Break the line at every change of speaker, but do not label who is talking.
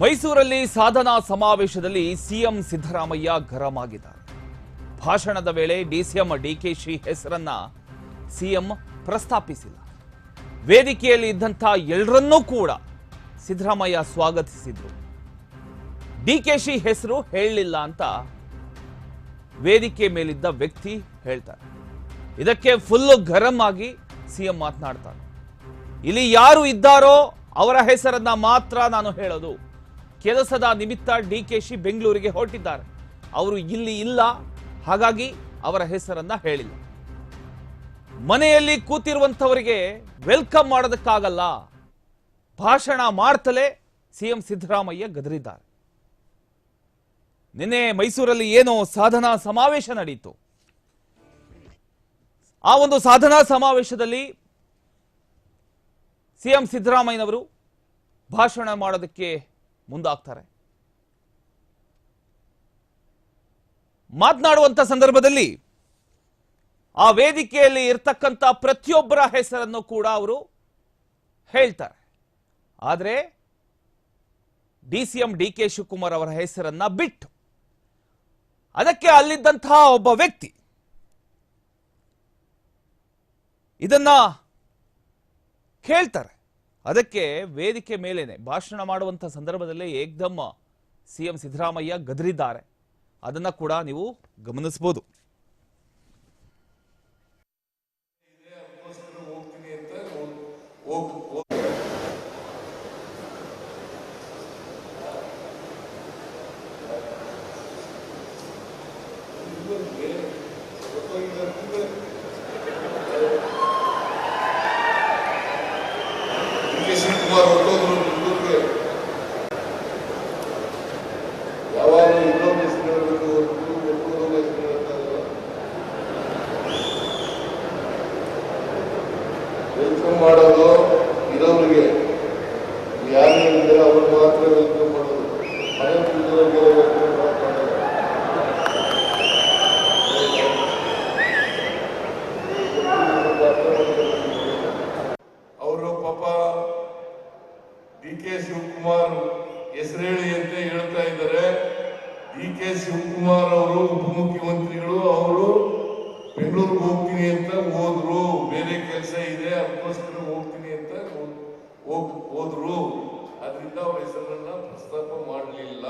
ಮೈಸೂರಲ್ಲಿ ಸಾಧನಾ ಸಮಾವೇಶದಲ್ಲಿ ಸಿಎಂ ಸಿದ್ದರಾಮಯ್ಯ ಗರಂ ಆಗಿದ್ದಾರೆ ಭಾಷಣದ ವೇಳೆ ಡಿಸಿಎಂ ಡಿಕೆಶಿ ಹೆಸರನ್ನ ಸಿಎಂ ಪ್ರಸ್ತಾಪಿಸಿಲ್ಲ. ವೇದಿಕೆಯಲ್ಲಿ ಇದ್ದಂಥ ಎಲ್ಲರನ್ನೂ ಕೂಡ ಸಿದ್ದರಾಮಯ್ಯ ಸ್ವಾಗತಿಸಿದ್ರು. ಡಿಕೆಶಿ ಹೆಸರು ಹೇಳಲಿಲ್ಲ ಅಂತ ವೇದಿಕೆ ಮೇಲಿದ್ದ ವ್ಯಕ್ತಿ ಹೇಳ್ತಾರೆ. ಇದಕ್ಕೆ ಫುಲ್ ಗರಂ ಆಗಿ ಸಿಎಂ ಮಾತನಾಡ್ತಾರೆ. ಇಲ್ಲಿ ಯಾರು ಇದ್ದಾರೋ ಅವರ ಹೆಸರನ್ನ ಮಾತ್ರ ನಾನು ಹೇಳೋದು. ಕೆಲಸದ ನಿಮಿತ್ತ ಡಿ ಕೆ ಶಿ ಬೆಂಗಳೂರಿಗೆ ಹೊರಟಿದ್ದಾರೆ. ಅವರು ಇಲ್ಲಿ ಇಲ್ಲ. ಹಾಗಾಗಿ ಅವರ ಹೆಸರನ್ನ ಹೇಳಿಲ್ಲ. ಮನೆಯಲ್ಲಿ ಕೂತಿರುವಂಥವರಿಗೆ ವೆಲ್ಕಮ್ ಮಾಡೋದಕ್ಕಾಗಲ್ಲ. ಭಾಷಣ ಮಾಡ್ತಲೇ ಸಿಎಂ ಸಿದ್ದರಾಮಯ್ಯ ಗದರಿದ್ದಾರೆ. ನಿನ್ನೆ ಮೈಸೂರಲ್ಲಿ ಏನೋ ಸಾಧನಾ ಸಮಾವೇಶ ನಡೆಯಿತು ಆ ಒಂದು ಸಾಧನಾ ಸಮಾವೇಶದಲ್ಲಿ ಸಿಎಂ ಸಿದ್ದರಾಮಯ್ಯನವರು ಭಾಷಣ ಮಾಡೋದಕ್ಕೆ ಮುಂದಾಗ್ತಾರೆ. ಮಾತನಾಡುವಂತ ಸಂದರ್ಭದಲ್ಲಿ ಆ ವೇದಿಕೆಯಲ್ಲಿ ಇರ್ತಕ್ಕಂಥ ಪ್ರತಿಯೊಬ್ಬರ ಹೆಸರನ್ನು ಕೂಡ ಅವರು ಹೇಳ್ತಾರೆ. ಆದರೆ D C M D K Shivakumar ಅವರ ಹೆಸರನ್ನ ಬಿಟ್ಟು ಅದಕ್ಕೆ ಅಲ್ಲಿದ್ದಂತಹ ಒಬ್ಬ ವ್ಯಕ್ತಿ ಇದನ್ನ ಕೇಳ್ತಾರೆ. ಅದಕ್ಕೆ ವೇದಿಕೆ ಮೇಲೇನೆ ಭಾಷಣ ಮಾಡುವಂಥ ಸಂದರ್ಭದಲ್ಲೇ ಸಿ ಎಂ ಸಿದ್ದರಾಮಯ್ಯ ಗದರಿದ್ದಾರೆ. ಅದನ್ನ ಕೂಡ ನೀವು ಗಮನಿಸಬಹುದು
ಹೋಗ್ತೀನಿ ಹೋಗ್ ಹೋಗ್- ಡಿ ಕೆ ಶಿವಕುಮಾರ್ ಹೊರಟೋದ್ರು ಬೆಂಗಳೂರಿಗೆ ಯಾವಾಗ ಇನ್ನೊಂದು ಹೆಸರು ಹೇಳಬೇಕು ಬೆಂಗಳೂರಲ್ಲಿ ಹೆಸರು ವೆಲ್ಕಮ್ ಮಾಡೋದು ಇರೋರಿಗೆ ಯಾರು ಇದ್ದಾರೆ ಅವ್ರು ಮಾತ್ರ ವೆಲ್ಕಮ್ ಮಾಡೋದು ಮನೆ ಕೂತಿರೋರಿಗೆ ವೆಲ್ಕಮ್ ಮಾಡೋದು ಅವರು ಪಾಪ ಡಿ ಕೆ ಶಿವಕುಮಾರ್ ಹೆಸರೇಳಿ ಅಂತ ಹೇಳ್ತಾ ಇದ್ದಾರೆ. ಡಿ ಕೆ ಶಿವಕುಮಾರ್ ಅವರು ಉಪಮುಖ್ಯಮಂತ್ರಿಗಳು. ಅವರು ಬೆಂಗಳೂರಿಗೆ ಹೋಗ್ತೀನಿ ಅಂತ ಹೋದ್ರು. ಬೇರೆ ಕೆಲಸ ಇದೆ, ಅದಕ್ಕೋಸ್ಕರ ಹೋಗ್ತೀನಿ ಅಂತ ಹೋದ್ರು. ಅದರಿಂದ ಅವ್ರ ಹೆಸರನ್ನ ಪ್ರಸ್ತಾಪ ಮಾಡಲಿಲ್ಲ.